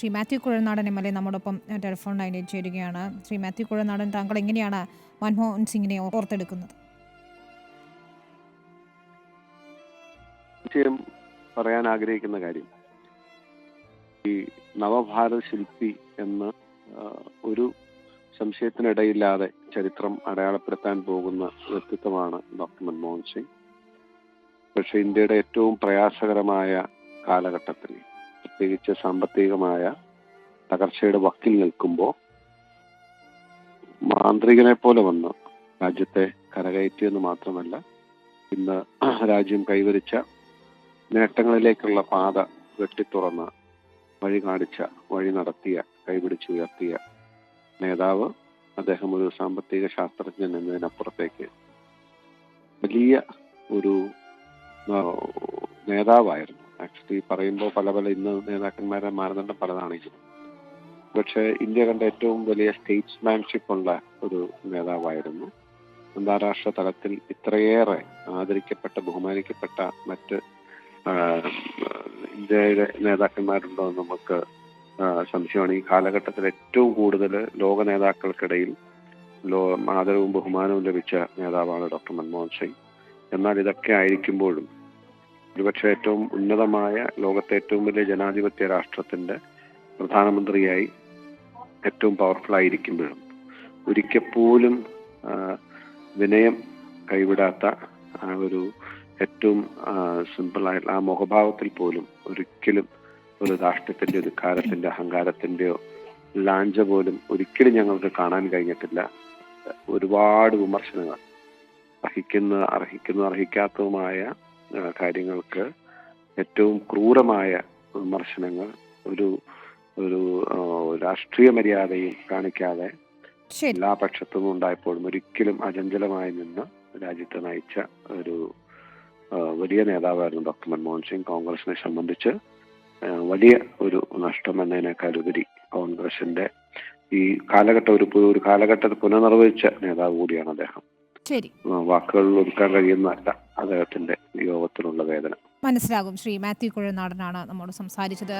Shri Mathew Kuzhalnadan M L A നമ്മോടൊപ്പം telephone ലൈനിൽ ചേരുകയാണ്. ശ്രീ മാത്യു കുഴൽനാടൻ താങ്കൾ എങ്ങനെയാണ് മൻമോഹൻ സിംഗിനെ ഓർത്തെടുക്കുന്നത്? പറയാൻ ആഗ്രഹിക്കുന്ന കാര്യം. ഈ നവഭാരത ശില്പി എന്ന് ഒരു സംശയത്തിനിടയില്ലാതെ ചരിത്രം അടയാളപ്പെടുത്താൻ പോകുന്ന വ്യക്തിത്വമാണ് ഡോക്ടർ മൻമോഹൻ സിംഗ്. പക്ഷെ ഇന്ത്യയുടെ ഏറ്റവും പ്രയാസകരമായ കാലഘട്ടത്തിൽ പ്രത്യേകിച്ച് സാമ്പത്തികമായ തകർച്ചയുടെ വക്കിൽ നിൽക്കുമ്പോൾ മാന്ത്രികനെ പോലെ വന്ന് രാജ്യത്തെ കരകയറ്റിയെന്ന് മാത്രമല്ല ഇന്ന് രാജ്യം കൈവരിച്ച നേട്ടങ്ങളിലേക്കുള്ള പാത വെട്ടിത്തുറന്ന് വഴി കാണിച്ച വഴി നടത്തിയ കൈപിടിച്ച് ഉയർത്തിയ നേതാവ് അദ്ദേഹം ഒരു സാമ്പത്തിക ശാസ്ത്രജ്ഞൻ എന്നതിനപ്പുറത്തേക്ക് വലിയ ഒരു നേതാവായിരുന്നു. ആക്ച്വലി പറയുമ്പോൾ പല പല ഇന്ന് നേതാക്കന്മാരുടെ മാനദണ്ഡം പലതാണെങ്കിലും പക്ഷെ ഇന്ത്യ കണ്ട ഏറ്റവും വലിയ സ്റ്റേറ്റ്സ്മാൻഷിപ്പ് ഉള്ള ഒരു നേതാവായിരുന്നു. അന്താരാഷ്ട്ര തലത്തിൽ ഇത്രയേറെ ആദരിക്കപ്പെട്ട ബഹുമാനിക്കപ്പെട്ട മറ്റ് ഇന്ത്യയുടെ നേതാക്കന്മാരുണ്ടോ എന്ന് നമുക്ക് സംശയമാണ്. ഈ കാലഘട്ടത്തിൽ ഏറ്റവും കൂടുതൽ ലോക നേതാക്കൾക്കിടയിൽ ലോ ആദരവും ബഹുമാനവും ലഭിച്ച നേതാവാണ് ഡോക്ടർ മൻമോഹൻ സിംഗ്. എന്നാൽ ഇതൊക്കെ ആയിരിക്കുമ്പോഴും ഒരുപക്ഷെ ഏറ്റവും ഉന്നതമായ ലോകത്തെ ഏറ്റവും വലിയ ജനാധിപത്യ രാഷ്ട്രത്തിന്റെ പ്രധാനമന്ത്രിയായി ഏറ്റവും പവർഫുൾ ആയിരിക്കുമ്പോഴും ഒരിക്കൽ പോലും വിനയം കൈവിടാത്ത ആ ഒരു ഏറ്റവും സിമ്പിൾ ആയിട്ടുള്ള ആ മുഖഭാവത്തിൽ പോലും ഒരിക്കലും ഒരു രാഷ്ട്രത്തിന്റെ അധികാരത്തിന്റെ അഹങ്കാരത്തിന്റെയോ ലാഞ്ച പോലും ഒരിക്കലും ഞങ്ങൾക്ക് കാണാൻ കഴിഞ്ഞിട്ടില്ല. ഒരുപാട് വിമർശനങ്ങൾ. അർഹിക്കുന്ന അർഹിക്കുന്ന അർഹിക്കാത്തതുമായ കാര്യങ്ങൾക്ക് ഏറ്റവും ക്രൂരമായ വിമർശനങ്ങൾ ഒരു ഒരു രാഷ്ട്രീയ മര്യാദയും കാണിക്കാതെ എല്ലാ പക്ഷത്തും ഉണ്ടായപ്പോഴും ഒരിക്കലും അചഞ്ചലമായി നിന്ന് രാജ്യത്തെ നയിച്ച ഒരു വലിയ നേതാവായിരുന്നു ഡോക്ടർ മൻമോഹൻ സിംഗ്. കോൺഗ്രസിനെ സംബന്ധിച്ച് വലിയ ഒരു നഷ്ടം എന്നതിനേക്കാൾ ഉപരി കോൺഗ്രസിന്റെ ഈ കാലഘട്ടം ഒരു ഒരു കാലഘട്ടത്തിൽ പുനർനിർവഹിച്ച നേതാവ് കൂടിയാണ് അദ്ദേഹം. വാക്കുകളിൽ ഒതുക്കാൻ കഴിയുന്നതല്ല. അദ്ദേഹത്തിന്റെ യോഗത്തിലുള്ള വേദന. മനസ്സിലാകും. ശ്രീ മാത്യു കുഴനാടനാണ് നമ്മോട് സംസാരിച്ചത്.